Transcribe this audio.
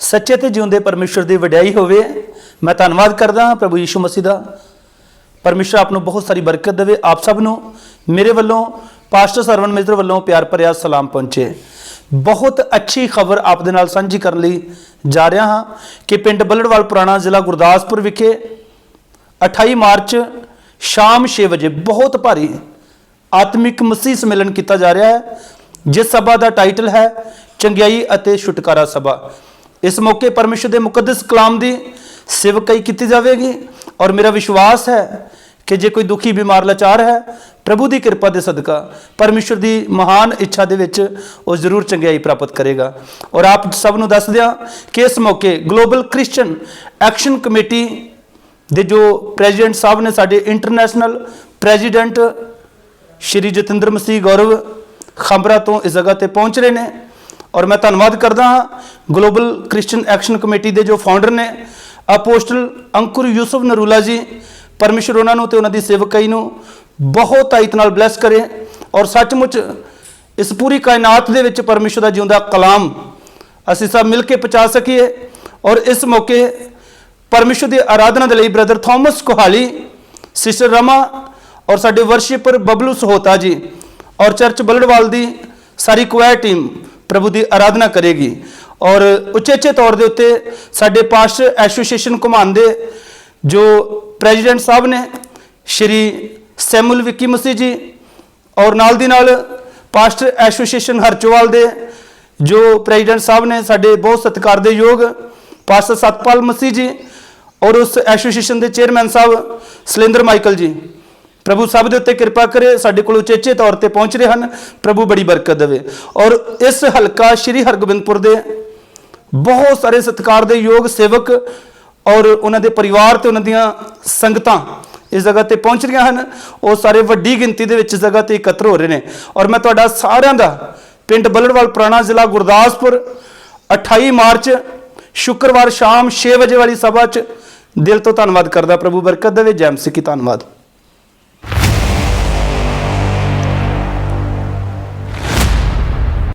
ਸੱਚੇ ਤੇ ਜਿਉਂਦੇ ਪਰਮੇਸ਼ਰ ਦੀ ਵਡਿਆਈ ਹੋਵੇ, ਮੈਂ ਧੰਨਵਾਦ ਕਰਦਾ ਹਾਂ ਪ੍ਰਭੂ ਯੀਸ਼ੂ ਮਸੀਹ ਦਾ। ਪਰਮੇਸ਼ਰ ਆਪ ਨੂੰ ਬਹੁਤ ਸਾਰੀ ਬਰਕਤ ਦੇਵੇ, ਆਪ ਸਭ ਨੂੰ ਮੇਰੇ ਵੱਲੋਂ, ਪਾਸਟਰ ਸਰਵਨ ਮਿੱਤਰ ਵੱਲੋਂ ਪਿਆਰ ਭਰਿਆ ਸਲਾਮ ਪਹੁੰਚੇ। ਬਹੁਤ ਅੱਛੀ ਖਬਰ ਆਪ ਦੇ ਨਾਲ ਸਾਂਝੀ ਕਰਨ ਲਈ ਜਾ ਰਿਹਾ ਹਾਂ ਕਿ ਪਿੰਡ ਬੱਲੜਵਾਲ ਪੁਰਾਣਾ ਜ਼ਿਲ੍ਹਾ ਗੁਰਦਾਸਪੁਰ ਵਿਖੇ 28 ਮਾਰਚ ਸ਼ਾਮ 6 ਵਜੇ ਬਹੁਤ ਭਾਰੀ ਆਤਮਿਕ ਮਸੀਹ ਸੰਮੇਲਨ ਕੀਤਾ ਜਾ ਰਿਹਾ ਹੈ, ਜਿਸ ਸਭਾ ਦਾ ਟਾਈਟਲ ਹੈ, ਚੰਗਿਆਈ ਅਤੇ ਛੁਟਕਾਰਾ ਸਭਾ। ਇਸ ਮੌਕੇ ਪਰਮੇਸ਼ਰ ਦੇ ਮੁਕੱਦਸ ਕਲਾਮ ਦੀ ਸੇਵਕਾਈ ਕੀਤੀ ਜਾਵੇਗੀ ਔਰ ਮੇਰਾ ਵਿਸ਼ਵਾਸ ਹੈ ਕਿ ਜੇ ਕੋਈ ਦੁਖੀ, ਬਿਮਾਰ, ਲਾਚਾਰ ਹੈ, ਪ੍ਰਭੂ ਦੀ ਕਿਰਪਾ ਦੇ ਸਦਕਾ ਪਰਮੇਸ਼ਰ ਦੀ ਮਹਾਨ ਇੱਛਾ ਦੇ ਵਿੱਚ ਉਹ ਜ਼ਰੂਰ ਚੰਗਿਆਈ ਪ੍ਰਾਪਤ ਕਰੇਗਾ। ਔਰ ਆਪ ਸਭ ਨੂੰ ਦੱਸ ਦਿਆਂ ਕਿ ਇਸ ਮੌਕੇ ਗਲੋਬਲ ਕ੍ਰਿਸਚੀਅਨ ਐਕਸ਼ਨ ਕਮੇਟੀ ਦੇ ਜੋ ਪ੍ਰੈਜ਼ੀਡੈਂਟ ਸਾਹਿਬ ਨੇ ਸਾਡੇ ਇੰਟਰਨੈਸ਼ਨਲ ਪ੍ਰੈਜ਼ੀਡੈਂਟ ਸ਼੍ਰੀ ਜਤਿੰਦਰ ਮਸੀਹ ਗੌਰਵ ਖੰਬਰਾ ਤੋਂ ਇਸ ਜਗ੍ਹਾ ਤੇ ਪਹੁੰਚ ਰਹੇ ਨੇ ਔਰ ਮੈਂ ਧੰਨਵਾਦ ਕਰਦਾ ਹਾਂ ਗਲੋਬਲ ਕ੍ਰਿਸਚੀਅਨ ਐਕਸ਼ਨ ਕਮੇਟੀ ਦੇ ਜੋ ਫਾਊਂਡਰ ਨੇ ਅਪੋਸਟਲ ਅੰਕੁਰ ਯੂਸਫ ਨਰੂਲਾ ਜੀ, ਪਰਮੇਸ਼ਰ ਉਹਨਾਂ ਨੂੰ ਤੇ ਉਹਨਾਂ ਦੀ ਸੇਵਕਾਈ ਨੂੰ ਬਹੁਤ ਤਾਇਤ ਨਾਲ ਬਲੈਸ ਕਰੇ ਔਰ ਸੱਚਮੁੱਚ ਇਸ ਪੂਰੀ ਕਾਇਨਾਤ ਦੇ ਵਿੱਚ ਪਰਮੇਸ਼ਰ ਦਾ ਜਿਉਂਦਾ ਕਲਾਮ ਅਸੀਂ ਸਭ ਮਿਲ ਕੇ ਪਹੁੰਚਾ ਸਕੀਏ ਔਰ ਇਸ ਮੌਕੇ ਪਰਮੇਸ਼ਰ ਦੀ ਆਰਾਧਨਾ ਦੇ ਲਈ brother Thomas Kohali sister Rama ਔਰ ਸਾਡੇ ਵਰਸ਼ਿਪਰ ਬਬਲੂ ਸਹੋਤਾ ਜੀ ਔਰ ਚਰਚ ਬਲੜਵਾਲ ਦੀ ਸਾਰੀ ਕੁਆਇਰ ਟੀਮ ਪ੍ਰਭੂ ਦੀ ਆਰਾਧਨਾ ਕਰੇਗੀ। ਔਰ ਉਚੇਚੇ ਤੌਰ ਦੇ ਉੱਤੇ ਸਾਡੇ ਪਾਸਟਰ ਐਸੋਸੀਏਸ਼ਨ ਘੁਮਾਨ ਦੇ ਜੋ ਪ੍ਰੈਜ਼ੀਡੈਂਟ ਸਾਹਿਬ ਨੇ, ਸ਼੍ਰੀ ਸੈਮੂਲ ਵਿੱਕੀ ਮਸੀਹ ਜੀ ਔਰ ਨਾਲ ਦੀ ਨਾਲ ਪਾਸਟਰ ਐਸੋਸੀਏਸ਼ਨ ਹਰਚੋਵਾਲ ਦੇ ਜੋ ਪ੍ਰੈਜ਼ੀਡੈਂਟ ਸਾਹਿਬ ਨੇ ਸਾਡੇ ਬਹੁਤ ਸਤਿਕਾਰ ਦੇ ਯੋਗ ਪਾਸਟਰ ਸਤਪਾਲ ਮਸੀਹ ਜੀ ਔਰ ਉਸ ਐਸੋਸੀਏਸ਼ਨ ਦੇ ਚੇਅਰਮੈਨ ਸਾਹਿਬ ਸਲਿੰਦਰ ਮਾਈਕਲ ਜੀ। ਪ੍ਰਭੂ ਸਭ ਦੇ ਉੱਤੇ ਕਿਰਪਾ ਕਰੇ, ਸਾਡੇ ਕੋਲ ਉਚੇਚੇ ਤੌਰ ਤੇ ਪਹੁੰਚ ਰਹੇ ਹਨ, ਪ੍ਰਭੂ ਬੜੀ ਬਰਕਤ ਦੇਵੇ। ਔਰ ਇਸ ਹਲਕਾ ਸ਼੍ਰੀ ਹਰਗੋਬਿੰਦਪੁਰ ਦੇ ਬਹੁਤ ਸਾਰੇ ਸਤਿਕਾਰ ਦੇ ਯੋਗ ਸੇਵਕ ਔਰ ਉਹਨਾਂ ਦੇ ਪਰਿਵਾਰ ਤੇ ਉਹਨਾਂ ਦੀਆਂ ਸੰਗਤਾਂ ਇਸ ਜਗ੍ਹਾ ਤੇ ਪਹੁੰਚ ਰਹੀਆਂ ਹਨ। ਉਹ ਸਾਰੇ ਵੱਡੀ ਗਿਣਤੀ ਦੇ ਵਿੱਚ ਜਗ੍ਹਾ ਤੇ ਇਕੱਤਰ ਹੋ ਰਹੇ ਨੇ। ਔਰ ਮੈਂ ਤੁਹਾਡਾ ਸਾਰਿਆਂ ਦਾ ਪਿੰਡ ਬੱਲੜਵਾਲ ਪੁਰਾਣਾ ਜ਼ਿਲ੍ਹਾ ਗੁਰਦਾਸਪੁਰ 28 ਮਾਰਚ ਸ਼ੁੱਕਰਵਾਰ ਸ਼ਾਮ 6 ਵਜੇ ਵਾਲੀ ਸਭਾ 'ਚ ਦਿਲ ਤੋਂ ਧੰਨਵਾਦ ਕਰਦਾ। ਪ੍ਰਭੂ ਬਰਕਤ ਦੇਵੇ ਜੈਮ ਸਿੱਖੀ, ਧੰਨਵਾਦ।